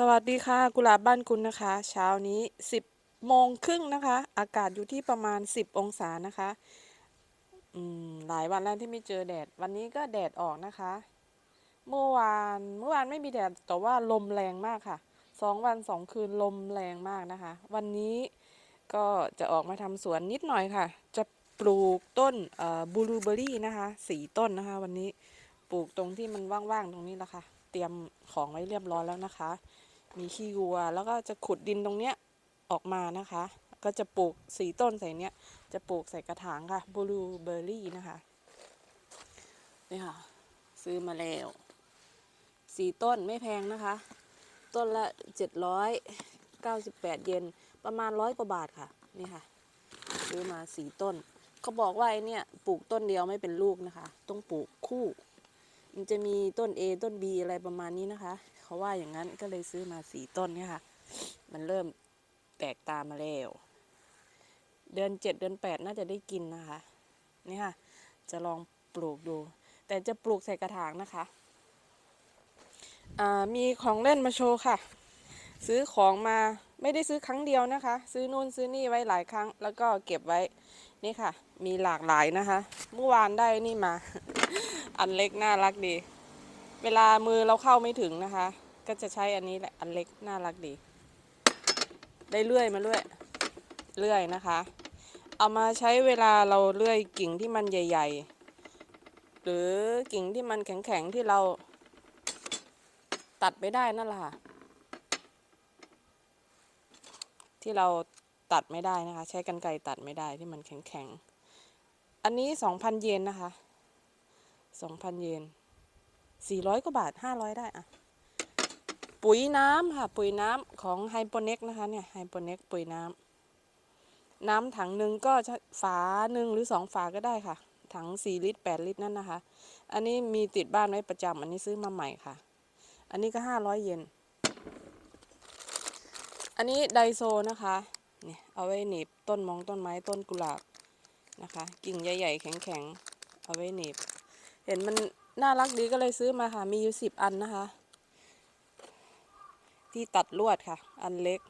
สวัสดีค่ะกุหลาบบ้านคุณนะคะ เช้านี้ 10โมงครึ่งนะคะ อากาศอยู่ที่ประมาณ 10 องศานะคะอืมหลายวันแล้วที่ไม่เจอแดด วันนี้ก็แดดออกนะคะ เมื่อวานเมื่อวานไม่มีแดดแต่ว่าลมแรงมากค่ะสองวันสองคืนลมแรงมากนะคะ วันนี้ก็จะออกมาทำสวนนิดหน่อยค่ะ จะปลูกต้นบลูเบอรี่นะคะสี่ต้นนะคะ วันนี้ปลูกตรงที่มันว่างๆตรงนี้แหละค่ะ เตรียมของไว้เรียบร้อยแล้วนะคะ มีขี้วัว แล้วก็จะขุดดินตรงเนี้ยออกมานะคะ ก็จะปลูกสีต้นใส่เนี้ย จะปลูกใส่กระถางค่ะบลูเบอร์รี่นะคะนี่ค่ะ ซื้อมาแล้วสีต้นไม่แพงนะคะ ต้นละเจ็ดร้อยเก้าสิบแปดเยนประมาณร้อยกว่าบาทค่ะ นี่ค่ะ ซื้อมาสีต้น เขาบอกว่าไอเนี่ยปลูกต้นเดียวไม่เป็นลูกนะคะ ต้องปลูกคู่ มันจะมีต้น A ต้น B อะไรประมาณนี้นะคะ เขาว่าอย่างนั้นก็เลยซื้อมาสีต้นเนี่ยค่ะ มันเริ่มแตกตามาแล้ว เดือนเจ็ดเดือนแปดน่าจะได้กินนะคะ นี่ค่ะ จะลองปลูกดู แต่จะปลูกใส่กระถางนะคะอ่ามีของเล่นมาโชว์ค่ะ ซื้อของมาไม่ได้ซื้อครั้งเดียวนะคะ ซื้อนู่นซื้อนี่ไว้หลายครั้ง แล้วก็เก็บไว้นี่ค่ะ มีหลากหลายนะคะ เมื่อวานได้นี่มา อันเล็กน่ารักดี เวลามือเราเข้าไม่ถึงนะคะ ก็จะใช้อันนี้แหละ อันเล็กน่ารักดี ได้เลื่อยมาเลื่อยเลื่อยนะคะ เอามาใช้เวลาเราเลื่อยกิ่งที่มันใหญ่ ๆ หรือกิ่งที่มันแข็งๆที่เรา ตัดไม่ได้นั่นแหละค่ะ ที่เราตัดไม่ได้นะคะ ใช้กันไกรตัดไม่ได้ที่มันแข็งๆ อันนี้สองพันเยนนะคะสองพันเยน สี่ร้อยกว่าบาทห้าร้อยได้อะปุ๋ยน้ำค่ะ ปุ๋ยน้ำของไฮโปเน็กนะคะเนี่ยไฮโปเน็กปุ๋ยน้ำน้ำถังหนึ่งก็ฝาหนึ่งหรือสองฝาก็ได้ค่ะ ถังสี่ลิตรแปดลิตรนั่นนะคะ อันนี้มีติดบ้านไว้ประจำอันนี้ซื้อมาใหม่ค่ะ อันนี้ก็ห้าร้อยเยนอันนี้ไดโซนะคะเนี่ยเอาไว้หนีบต้นมองต้นไม้ต้นกุหลาบนะคะ กิ่งใหญ่ๆแข็งๆเอาไว้หนีบ เห็นมัน น่ารักดีก็เลยซื้อมาค่ะ มีอยู่สิบอันนะคะ ที่ตัดลวดค่ะ อันเล็ก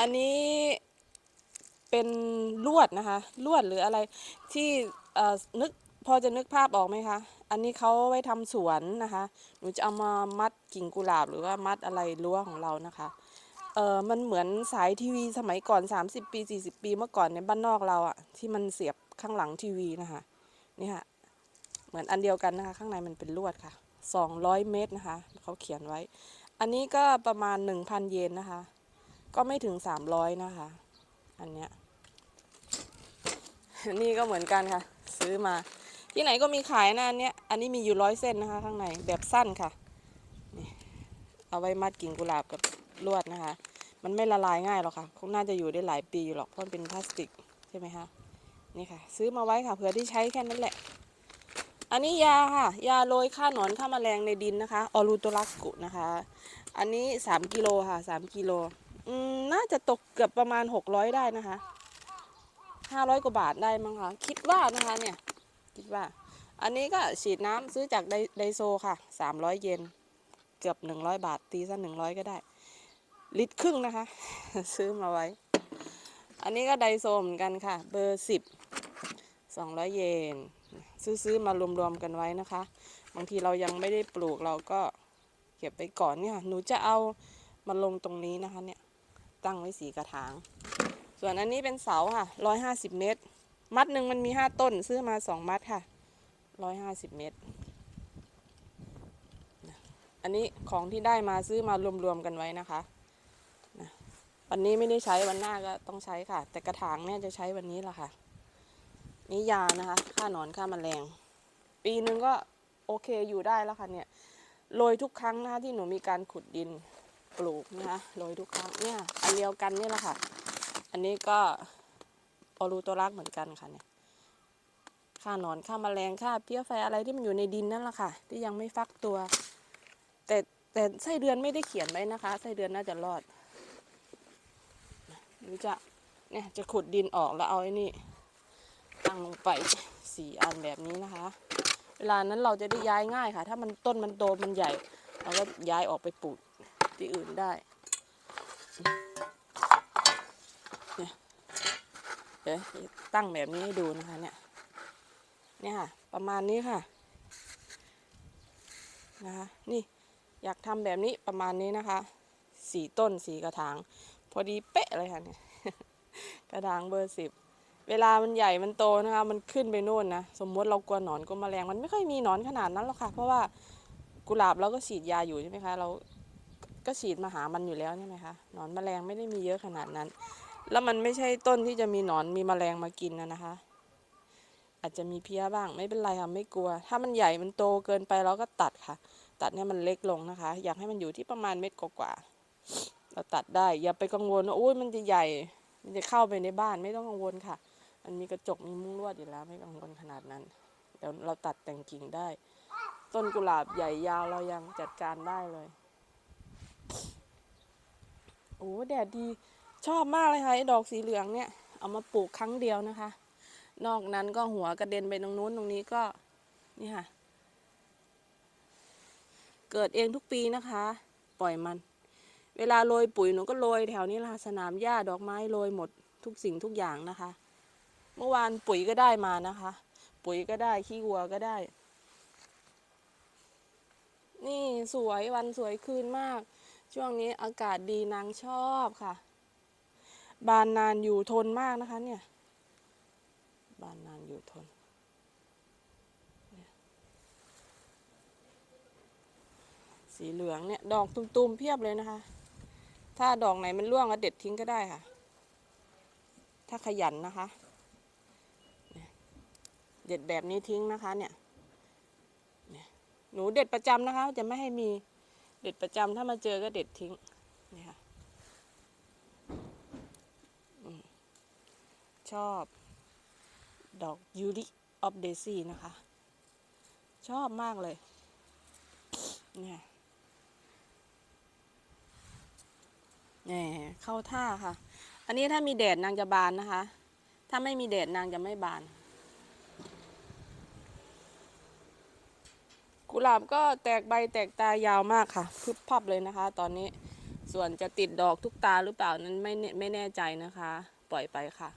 อันนี้เป็นลวดนะคะ ลวดหรืออะไรที่เอ่อนึกพอจะนึกภาพออกไหมคะ อันนี้เขาไว้ทำสวนนะคะ หนูจะเอามามัดกิ่งกุหลาบหรือว่ามัดอะไรรั้วของเรานะคะ เออมันเหมือนสายทีวีสมัยก่อน 30 ปี 40 ปีเมื่อก่อนในบ้านนอกเราอะที่มันเสียบข้างหลังทีวีนะคะ นี่ค่ะ เหมือนอันเดียวกันนะคะ ข้างในมันเป็นลวดค่ะ 200 เมตรนะคะ เขาเขียนไว้ อันนี้ก็ประมาณ 1,000 เยนนะคะ ก็ไม่ถึง 300 นะคะ อันเนี้ยนี่ก็เหมือนกันค่ะ ซื้อมาที่ไหนก็มีขายนะอันเนี้ยอันนี้มีอยู่ร้อยเส้นนะคะ ข้างในแบบสั้นค่ะนี่เอาไว้มัดกิ่งกุหลาบกับลวดนะคะ มันไม่ละลายง่ายหรอกค่ะ คงน่าจะอยู่ได้หลายปีอยู่หรอกเพราะมันเป็นพลาสติกใช่ไหมคะนี่ค่ะ ซื้อมาไว้ค่ะเผื่อที่ใช้แค่นั้นแหละ อันนี้ยาค่ะ ยาโรยฆ่าหนอนฆ่าแมลงในดินนะคะ ออรูโตรักกุนะคะ อันนี้3กิโลค่ะ3กิโลอืมน่าจะตกเกือบประมาณ600ได้นะคะ500กว่าบาทได้มั้งคะคิดว่านะคะเนี่ย คิดว่า อันนี้ก็ฉีดน้ำซื้อจากไดไดโซค่ะ300เยนเกือบ100บาท ตีซะ100ก็ได้ ลิตรครึ่งนะคะ ซื้อมาไว้ อันนี้ก็ไดโซเหมือนกันค่ะ เบอร์สิบสองร้อยเยน ซื้อซื้อมารวมๆกันไว้นะคะ บางทีเรายังไม่ได้ปลูกเราก็เก็บไปก่อนเนี่ยหนูจะเอามาลงตรงนี้นะคะเนี่ยตั้งไว้สีกระถาง ส่วนอันนี้เป็นเสาค่ะร้อยห้าสิบเมตร มัดหนึ่งมันมีห้าต้นซื้อมาสองมัดค่ะร้อยห้าสิบเมตร อันนี้ของที่ได้มาซื้อมารวมๆกันไว้นะคะวันนี้ไม่ได้ใช้วันหน้าก็ต้องใช้ค่ะ แต่กระถางเนี่ยจะใช้วันนี้แหละค่ะ นี่ยานะคะฆ่าหนอนฆ่าแมลง ปีหนึ่งก็โอเคอยู่ได้แล้วค่ะเนี่ยโรยทุกครั้งนะคะที่หนูมีการขุดดินปลูกนะคะโรยทุกครั้งเนี่ย อันเดียวกันนี่แหละค่ะ อันนี้ก็ออรูโตรักเหมือนกันค่ะเนี่ยฆ่าหนอนฆ่าแมลงฆ่าเพี้ยไฟอะไรที่มันอยู่ในดินนั่นแหละค่ะ ที่ยังไม่ฟักตัว แต่แต่ไส้เดือนไม่ได้เขียนไว้นะคะไส้เดือนน่าจะรอดหรือจะเนี่ยจะขุดดินออกแล้วเอาไอ้นี่ ตั้งลงไปสี่อันแบบนี้นะคะ เวลานั้นเราจะได้ย้ายง่ายค่ะ ถ้ามันต้นมันโตมันใหญ่ เราก็ย้ายออกไปปลูกที่อื่นได้เดี๋ยวตั้งแบบนี้ให้ดูนะคะเนี่ย เนี่ยค่ะ ประมาณนี้ค่ะ นะคะนี่อยากทำแบบนี้ประมาณนี้นะคะสี่ต้นสี่กระถาง พอดีเป๊ะเลยค่ะเนี่ยกระถางเบอร์สิบ เวลามันใหญ่มันโตนะคะ มันขึ้นไปโน่นนะ สมมติเรากลัวหนอนกลัวแมลง มันไม่ค่อยมีหนอนขนาดนั้นหรอกค่ะ เพราะว่ากุหลาบเราก็ฉีดยาอยู่ใช่ไหมคะ เราก็ฉีดมาหามันอยู่แล้วใช่ไหมคะ หนอนแมลงไม่ได้มีเยอะขนาดนั้น แล้วมันไม่ใช่ต้นที่จะมีหนอนมีแมลงมากินนะนะคะ อาจจะมีเพี้ยบ้างไม่เป็นไรค่ะไม่กลัว ถ้ามันใหญ่มันโตเกินไปเราก็ตัดค่ะ ตัดให้มันเล็กลงนะคะ อยากให้มันอยู่ที่ประมาณเม็ดกว่าเราตัดได้ อย่าไปกังวลว่าอุ้ยมันจะใหญ่ มันจะเข้าไปในบ้านไม่ต้องกังวลค่ะ มันมีกระจกมีมุ้งลวดอยู่แล้วไม่กังวลขนาดนั้น เดี๋ยวเราตัดแต่งกิ่งได้ ต้นกุหลาบใหญ่ยาวเรายังจัดการได้เลยโอ้แดดดีชอบมากเลยค่ะไอ้ดอกสีเหลืองเนี่ย เอามาปลูกครั้งเดียวนะคะ นอกนั้นก็หัวกระเด็นไปตรงนู้นตรงนี้ก็นี่ค่ะ เกิดเองทุกปีนะคะ ปล่อยมัน เวลาโรยปุ๋ยหนูก็โรยแถวนี้ละสนามหญ้าดอกไม้โรยหมดทุกสิ่งทุกอย่างนะคะ มื่อวานปุ๋ยก็ได้มานะคะ ปุ๋ยก็ได้ขี้วัวก็ได้ นี่สวยวันสวยคืนมาก ช่วงนี้อากาศดีนางชอบค่ะ บานนานอยู่ทนมากนะคะ เนี่ย บานนานอยู่ทนสีเหลืองเนี่ยดอกตุ่มๆเพียบเลยนะคะ ถ้าดอกไหนมันร่วงก็เด็ดทิ้งก็ได้ค่ะ ถ้าขยันนะคะ ด็ดแบบนี้ทิ้งนะคะเนี่ยหนูเด็ดประจำนะคะ จะไม่ให้มีเด็ดประจำถ้ามาเจอก็เด็ดทิ้งนี่ค่ะชอบดอกยูริออฟเดซี่นะคะ ชอบมากเลยเนี่ยแหมเข้าท่าค่ะ อันนี้ถ้ามีแดดนางจะบานนะคะ ถ้าไม่มีแดดนางจะไม่บาน กุหลาบก็แตกใบแตกตายาวมากค่ะพึบพับเลยนะคะ ตอนนี้ส่วนจะติดดอกทุกตาหรือเปล่านั้นไม่ไม่แน่ใจนะคะ ปล่อยไปค่ะ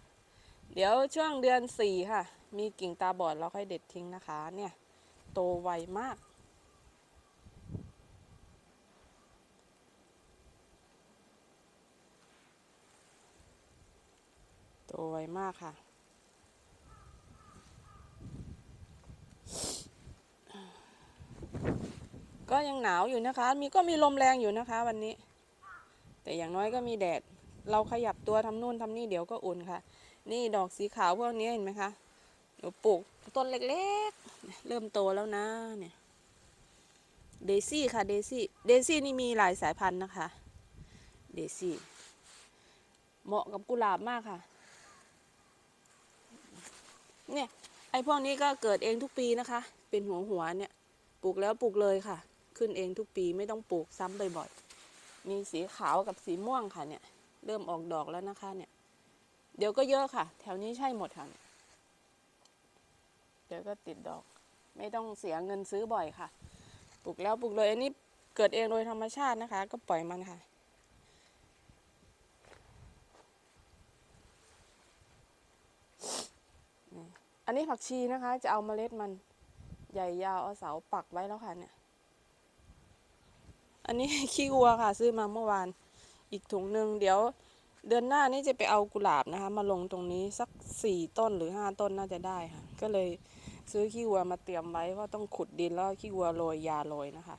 เดี๋ยวช่วงเดือนสี่ค่ะ มีกิ่งตาบอดเราค่อยเด็ดทิ้งนะคะ เนี่ย โตไวมากโตไวมากค่ะ ก็ยังหนาวอยู่นะคะ มีก็มีลมแรงอยู่นะคะ วันนี้ แต่อย่างน้อยก็มีแดด เราขยับตัวทำนู่นทำนี่เดี๋ยวก็อุ่นค่ะ นี่ดอกสีขาวพวกนี้เห็นไหมคะหนูปลูกต้นเล็กๆ เริ่มโตแล้วนะเนี่ย เดซี่ค่ะเดซี่ เดซี่นี่มีหลายสายพันธุ์นะคะ เดซี่ เหมาะกับกุหลาบมากค่ะ เนี่ยไอ้พวกนี้ก็เกิดเองทุกปีนะคะ เป็นหัวหัวๆเนี่ย ปลูกแล้วปลูกเลยค่ะ ขึ้นเองทุกปีไม่ต้องปลูกซ้ำบ่อยๆ มีสีขาวกับสีม่วงค่ะเนี่ย เริ่มออกดอกแล้วนะคะเนี่ย เดี๋ยวก็เยอะค่ะ แถวนี้ใช่หมดค่ะเเดี๋ยวก็ติดดอก ไม่ต้องเสียเงินซื้อบ่อยค่ะ ปลูกแล้วปลูกเลยอันนี้เกิดเองโดยธรรมชาตินะคะ ก็ปล่อยมันค่ะอันนี้ผักชีนะคะ จะเอาเมล็ดมันใหญ่ยาวเอาเสาปักไว้แล้วค่ะเนี่ย อันนี้ขี้วัวค่ะ ซื้อมาเมื่อวาน อีกถุงหนึ่งเดี๋ยว เดือนหน้านี้จะไปเอากุหลาบนะคะ มาลงตรงนี้สักสี่ต้นหรือห้าต้นน่าจะได้ค่ะ ก็เลยซื้อขี้วัวมาเตรียมไว้ว่าต้องขุดดินแล้วขี้วัวโรยยาโรยนะคะ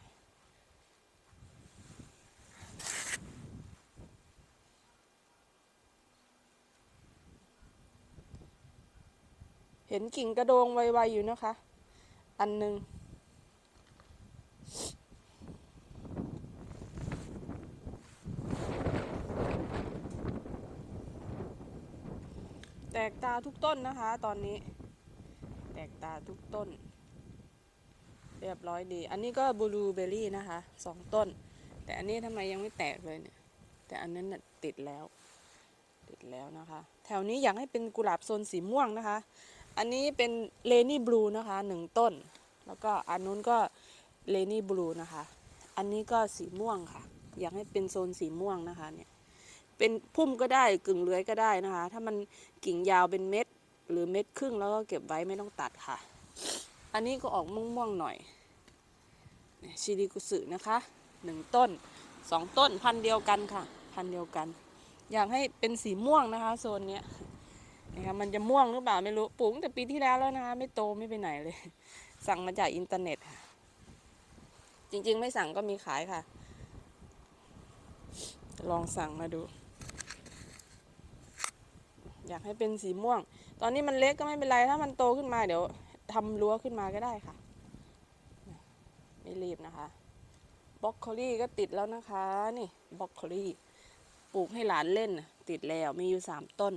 เห็นกิ่งกระโดงไวๆอยู่นะคะ อันหนึ่ง แตกตาทุกต้นนะคะ ตอนนี้ แตกตาทุกต้น เรียบร้อยดี อันนี้ก็บลูเบอร์รี่นะคะสองต้น แต่อันนี้ทำไมยังไม่แตกเลยเนี่ย แต่อันนั้นน่ะติดแล้ว ติดแล้วนะคะ แถวนี้อยากให้เป็นกุหลาบโซนสีม่วงนะคะ อันนี้เป็นเลนี่บลูนะคะหนึ่งต้น แล้วก็อันนู้นก็เลนี่บลูนะคะ อันนี้ก็สีม่วงค่ะ อยากให้เป็นโซนสีม่วงนะคะเนี่ย เป็นพุ่มก็ได้กึ่งเลื้อยก็ได้นะคะ ถ้ามันกิ่งยาวเป็นเม็ด หรือเม็ดครึ่งแล้วก็เก็บไว้ไม่ต้องตัดค่ะ อันนี้ก็ออกม่วงๆหน่อยชิริกุสึนะคะหนึ่งต้นสองต้นพันเดียวกันค่ะ พันเดียวกัน อยากให้เป็นสีม่วงนะคะ โซนเนี้ยนะคะมันจะม่วงหรือเปล่าไม่รู้ปลูกตั้งแต่ปีที่แล้วแล้วนะคะ ไม่โตไม่ไปไหนเลย สั่งมาจากอินเทอร์เน็ตค่ะ จริงๆ ไม่สั่งก็มีขายค่ะ ลองสั่งมาดู อยากให้เป็นสีม่วง ตอนนี้มันเล็กก็ไม่เป็นไร ถ้ามันโตขึ้นมาเดี๋ยวทำรั้วขึ้นมาก็ได้ค่ะ ไม่รีบนะคะบล็อกโคลี่ก็ติดแล้วนะคะ นี่บล็อกโคลี่ปลูกให้หลานเล่น ติดแล้วมีอยู่สามต้น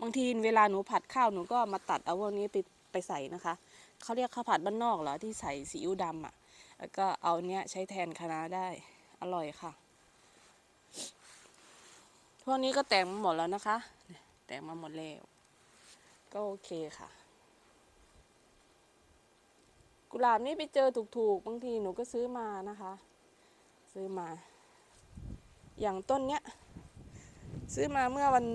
บางทีเวลาหนูผัดข้าวหนูก็มาตัดเอาพวกนี้ไปไปใส่นะคะเขาเรียกข้าวผัดบ้านนอกเหรอที่ใส่ซีอิ๊วดำอะ แล้วก็เอาเนี้ยใช้แทนคะน้าได้อร่อยค่ะพวกนี้ก็แต่งหมดแล้วนะคะ แต่มาหมดแล้ว ก็โอเคค่ะ กุหลาบนี่ไปเจอถูกๆ บางทีหนูก็ซื้อมานะคะ ซื้อมา อย่างต้นเนี้ย ซื้อมาเมื่อวัน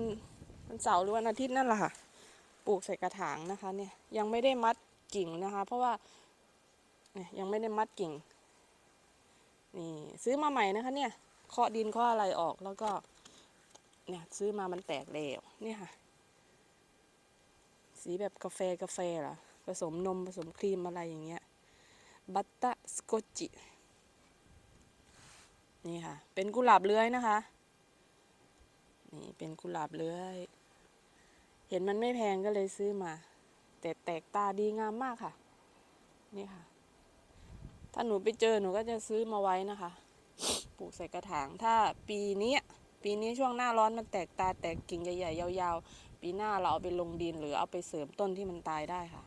วันเสาร์หรือวันอาทิตย์นั่นแหละค่ะ ปลูกใส่กระถางนะคะ เนี่ย ยังไม่ได้มัดกิ่งนะคะ เพราะว่าเนี่ยยังไม่ได้มัดกิ่ง นี่ ซื้อมาใหม่นะคะ เนี่ยเคาะดินเคาะอะไรออกแล้วก็ เนี่ยซื้อมามันแตกแล้วเนี่ยค่ะ สีแบบกาแฟกาแฟเหรอผสมนมผสมครีมอะไรอย่างเงี้ยบัตตาสโกจิ นี่ค่ะ เป็นกุหลาบเลื้อยนะคะ นี่เป็นกุหลาบเลื้อย เห็นมันไม่แพงก็เลยซื้อมา แต่แตกตาดีงามมากค่ะ นี่ค่ะ ถ้าหนูไปเจอหนูก็จะซื้อมาไว้นะคะ ปลูกใส่กระถาง ถ้าปีนี้ ปีนี้ช่วงหน้าร้อนมันแตกตาแตกกิ่งใหญ่ๆยาวๆ ปีหน้าเราเอาไปลงดินหรือเอาไปเสริมต้นที่มันตายได้ค่ะ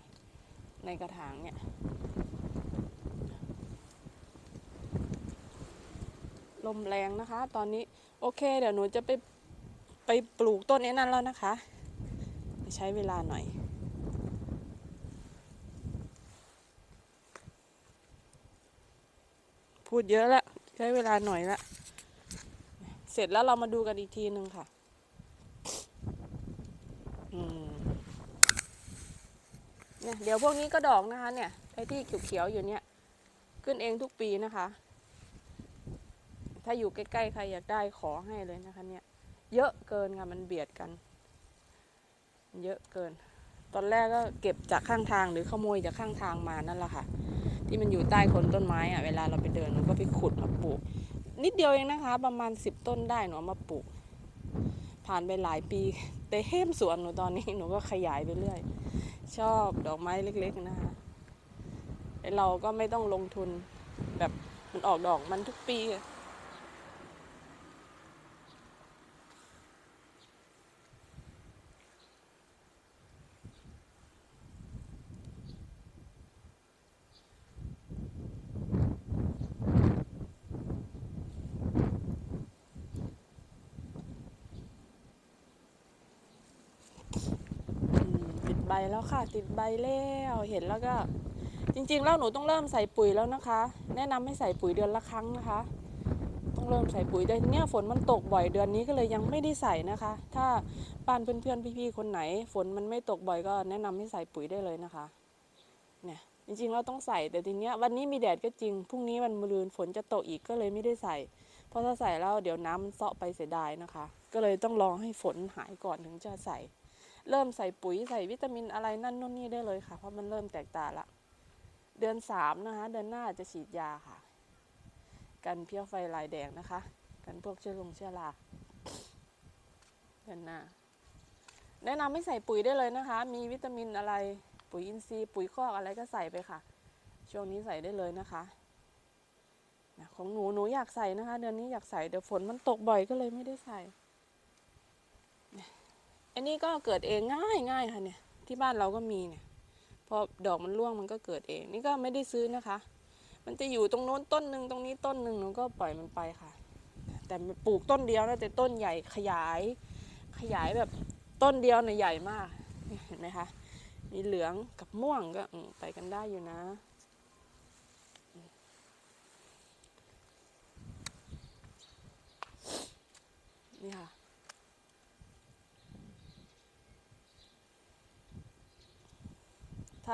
ในกระถางเนี่ย ลมแรงนะคะ ตอนนี้โอเค เดี๋ยวหนูจะไปไปปลูกต้นนี้นั่นแล้วนะคะ ใช้เวลาหน่อยพูดเยอะละใช้เวลาหน่อยละ เสร็จแล้วเรามาดูกันอีกทีหนึ่งค่ะ อืมเนี่ยเดี๋ยวพวกนี้ก็ดอกนะคะ เนี่ยไอ้ที่เขียวๆอยู่เนี่ย ขึ้นเองทุกปีนะคะ ถ้าอยู่ใกล้ๆใครอยากได้ขอให้เลยนะคะ เนี่ย เยอะเกินค่ะมันเบียดกัน เยอะเกิน ตอนแรกก็เก็บจากข้างทางหรือขโมยจากข้างทางมานั่นแหละค่ะ ที่มันอยู่ใต้โคนต้นไม้อะเวลาเราไปเดินหนูก็ไปขุดมาปลูก นิดเดียวเองนะคะ ประมาณสิบต้นได้หนูมาปลูก ผ่านไปหลายปีแต่เฮ้มสวนหนูตอนนี้หนูก็ขยายไปเรื่อย ชอบดอกไม้เล็ก ๆ นะคะไอ้เราก็ไม่ต้องลงทุนแบบมันออกดอกมันทุกปีอะ อืมติดใบแล้วค่ะ ติดใบแล้วเห็นแล้วก็ จริงๆแล้วหนูต้องเริ่มใส่ปุ๋ยแล้วนะคะ แนะนำให้ใส่ปุ๋ยเดือนละครั้งนะคะ ต้องเริ่มใส่ปุ๋ยแต่ทีเนี้ยฝนมันตกบ่อยเดือนนี้ก็เลยยังไม่ได้ใส่นะคะ ถ้าบ้านเพื่อนๆพี่ๆคนไหน ฝนมันไม่ตกบ่อยก็แนะนำให้ใส่ปุ๋ยได้เลยนะคะ เนี่ยจริงๆเราต้องใส่แต่ทีเนี้ยวันนี้มีแดดก็จริงพรุ่งนี้วันมะรืนฝนจะตกอีกก็เลยไม่ได้ใส่ เพราะถ้าใส่แล้วเดี๋ยวน้ำมันเซาะไปเสียดายนะคะ ก็เลยต้องรอให้ฝนหายก่อนถึงจะใส่ เริ่มใส่ปุ๋ยใส่วิตามินอะไรนั่นนู่นนี่ได้เลยค่ะ เพราะมันเริ่มแตกตาละ เดือนสามนะคะ เดือนหน้าจะฉีดยาค่ะ กันเพี้ยไฟลายแดงนะคะ กันพวกเชื้อลงเชื้อราเดือนหน้า แนะนำให้ใส่ปุ๋ยได้เลยนะคะ มีวิตามินอะไรปุ๋ยอินทรีย์ปุ๋ยคอกอะไรก็ใส่ไปค่ะ ช่วงนี้ใส่ได้เลยนะคะของหนูหนูอยากใส่นะคะ เดือนนี้อยากใส่เดี๋ยวฝนมันตกบ่อยก็เลยไม่ได้ใส่ อันนี้ก็เกิดเองง่ายง่ายค่ะเนี่ย ที่บ้านเราก็มีเนี่ยพอดอกมันร่วงมันก็เกิดเอง นี่ก็ไม่ได้ซื้อนะคะ มันจะอยู่ตรงโน้นต้นหนึ่งตรงนี้ต้นหนึ่งหนูก็ปล่อยมันไปค่ะ แต่ปลูกต้นเดียวนะแต่ต้นใหญ่ขยาย ขยายแบบต้นเดียวเนี่ยใหญ่มากเห็นไหมคะมีเหลืองกับม่วงก็ไปกันได้อยู่นะนี่ค่ะ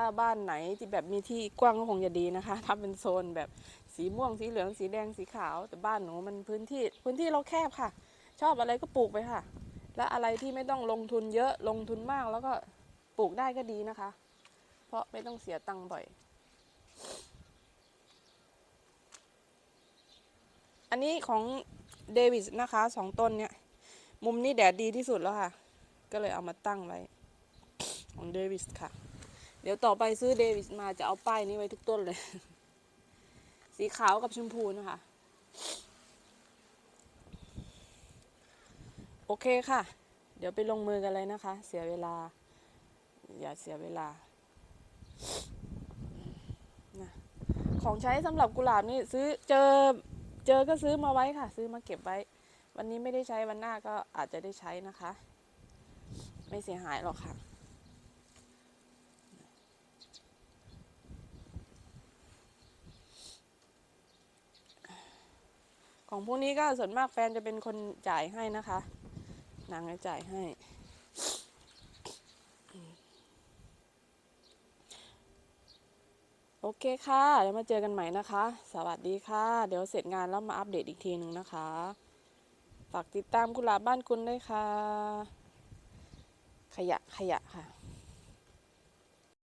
ถ้าบ้านไหนที่แบบมีที่กว้างก็คงจะดีนะคะทำเป็นโซนแบบสีม่วงสีเหลืองสีแดงสีขาว แต่บ้านหนูมันพื้นที่พื้นที่เราแคบค่ะ ชอบอะไรก็ปลูกไปค่ะ และอะไรที่ไม่ต้องลงทุนเยอะลงทุนมากแล้วก็ปลูกได้ก็ดีนะคะ เพราะไม่ต้องเสียตังค์บ่อย อันนี้ของเดวิสนะคะสองต้นเนี่ยมุมนี้แดดดีที่สุดแล้วค่ะ ก็เลยเอามาตั้งไว้ของเดวิสค่ะ เดี๋ยวต่อไปซื้อเดวิสมาจะเอาป้ายนี้ไว้ทุกต้นเลย สีขาวกับชมพูนะคะ โอเคค่ะ เดี๋ยวไปลงมือกันเลยนะคะ เสียเวลา อย่าเสียเวลานะของใช้สำหรับกุหลาบนี่ซื้อเจอเจอก็ซื้อมาไว้ค่ะ ซื้อมาเก็บไว้ วันนี้ไม่ได้ใช้วันหน้าก็อาจจะได้ใช้นะคะ ไม่เสียหายหรอกค่ะ ของพวกนี้ก็ส่วนมากแฟนจะเป็นคนจ่ายให้นะคะนางจะจ่ายให้ โอเคค่ะ เดี๋ยวมาเจอกันใหม่นะคะ สวัสดีค่ะ เดี๋ยวเสร็จงานแล้วมาอัปเดตอีกทีหนึ่งนะคะ ฝากติดตามกุหลาบบ้านคุณด้วยค่ะ ขยะขยะค่ะ